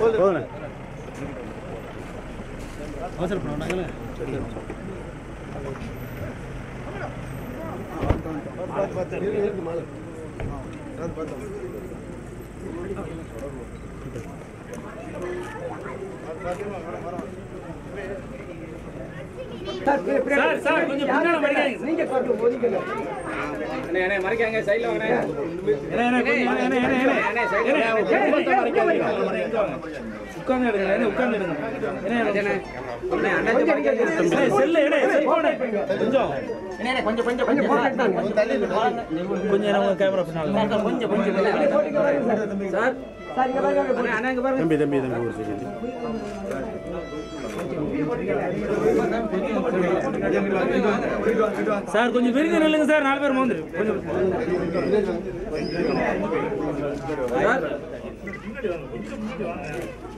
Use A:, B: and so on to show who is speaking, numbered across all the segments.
A: कौन है सर प्रणा चले
B: बात बात माल
A: बात बात sir sir sir
C: sir sir sir sir sir sir sir
A: sir
C: sir கொஞ்சம். கொஞ்சம். தம்பி தம்பி தம்பி ஒரு செகண்ட் சார் கொஞ்சம் விருங்க நில்லுங்க சார். நாலு பேர் மோந்துரு. கொஞ்சம்.
A: சார்.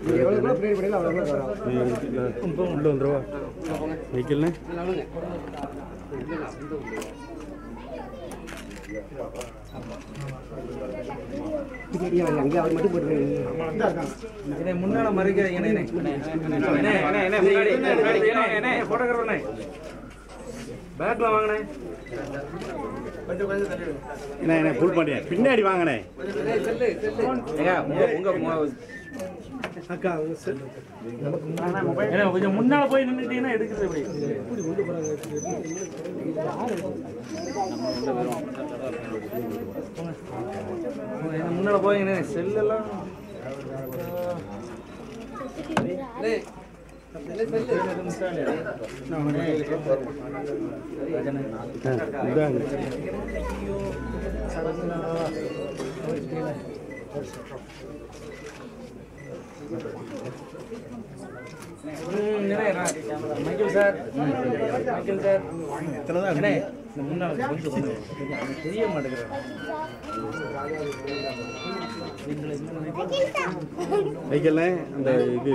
B: நீங்க எவ்வளவு
A: முன்னால மறைக்காதீங்க பேக்ல
C: என்ன என்ன புல் பண்ணியா? பின்னாடி வாங்கண்ணே.
A: ஏங்க உங்க உங்க மொ-
C: ஏன்னா கொஞ்சம் முன்னால் போய் நின்றுட்டீங்கன்னா எடுக்கிறது எப்படி
A: இந்த முன்னால போய்ங்கண்ணே செல்லெல்லாம். ம், அண்ணே, மைக்கேல் சார். மைக்கேல் சார் இந்த கொஞ்சம் தெரிய மாட்டேங்கிறேன்
C: அந்த இது.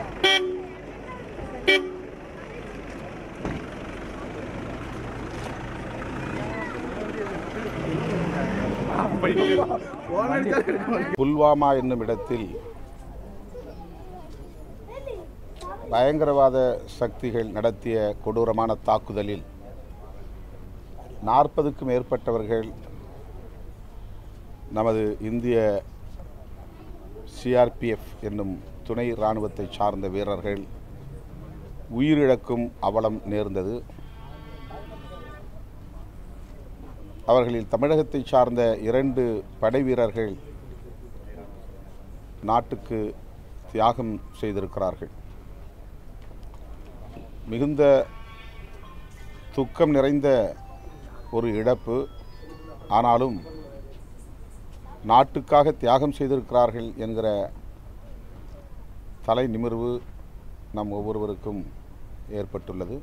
D: புல்வாமா என்னும் இடத்தில் பயங்கரவாத சக்திகள் நடத்திய கொடூரமான தாக்குதலில் நாற்பதுக்கும் மேற்பட்டவர்கள் நமது இந்திய சிஆர்பிஎஃப் என்னும் துணை இராணுவத்தை சார்ந்த வீரர்கள் உயிரிழக்கும் அவலம் நேர்ந்தது. அவர்களில் தமிழகத்தை சார்ந்த இரண்டு படை வீரர்கள் நாட்டுக்கு தியாகம் செய்திருக்கிறார்கள். மிகுந்த துக்கம் நிறைந்த ஒரு இழப்பு. ஆனாலும் நாட்டுக்காக தியாகம் செய்திருக்கிறார்கள் என்கிற தலை நிமிர்வு நம் ஒவ்வொருவருக்கும் ஏற்பட்டுள்ளது.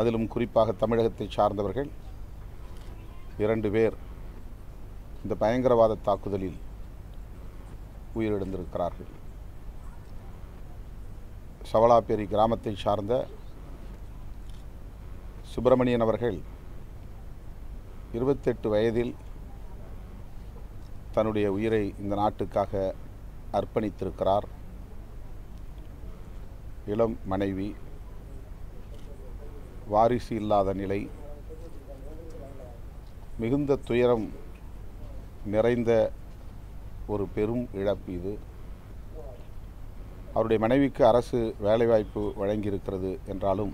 D: அதிலும் குறிப்பாக தமிழகத்தை சார்ந்தவர்கள் இரண்டு பேர் இந்த பயங்கரவாத தாக்குதலில் உயிரிழந்திருக்கிறார்கள். சவலாப்பேரி கிராமத்தை சார்ந்த சுப்பிரமணியன் அவர்கள் இருபத்தெட்டு வயதில் தன்னுடைய உயிரை இந்த நாட்டுக்காக அர்ப்பணித்திருக்கிறார். இளம் மனைவி வாரிசு இல்லாத நிலை மிகுந்த துயரம் நிறைந்த ஒரு பெரும் இழப்பு இது. அவருடைய மனைவிக்கு அரசு வேலைவாய்ப்பு வழங்கியிருக்கிறது என்றாலும்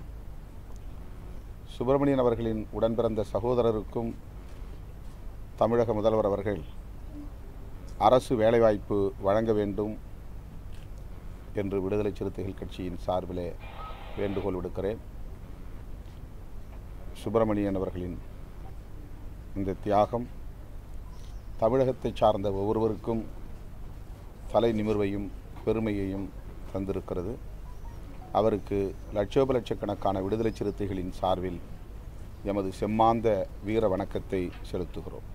D: சுப்பிரமணியன் அவர்களின் உடன்பிறந்த சகோதரருக்கும் தமிழக முதல்வர் அவர்கள் அரசு வேலைவாய்ப்பு வழங்க வேண்டும் என்று விடுதலை சிறுத்தைகள் கட்சியின் சார்பிலே வேண்டுகோள் விடுக்கிறேன். சுப்பிரமணியன் அவர்களின் இந்த தியாகம் தமிழகத்தை சார்ந்த ஒவ்வொருவருக்கும் தலை நிமிர்வையும் பெருமையையும் தந்திருக்கிறது. அவருக்கு லட்சோப லட்சக்கணக்கான விடுதலை சிறுத்தைகளின் சார்பில் எமது செம்மாந்த வீர வணக்கத்தை செலுத்துகிறோம்.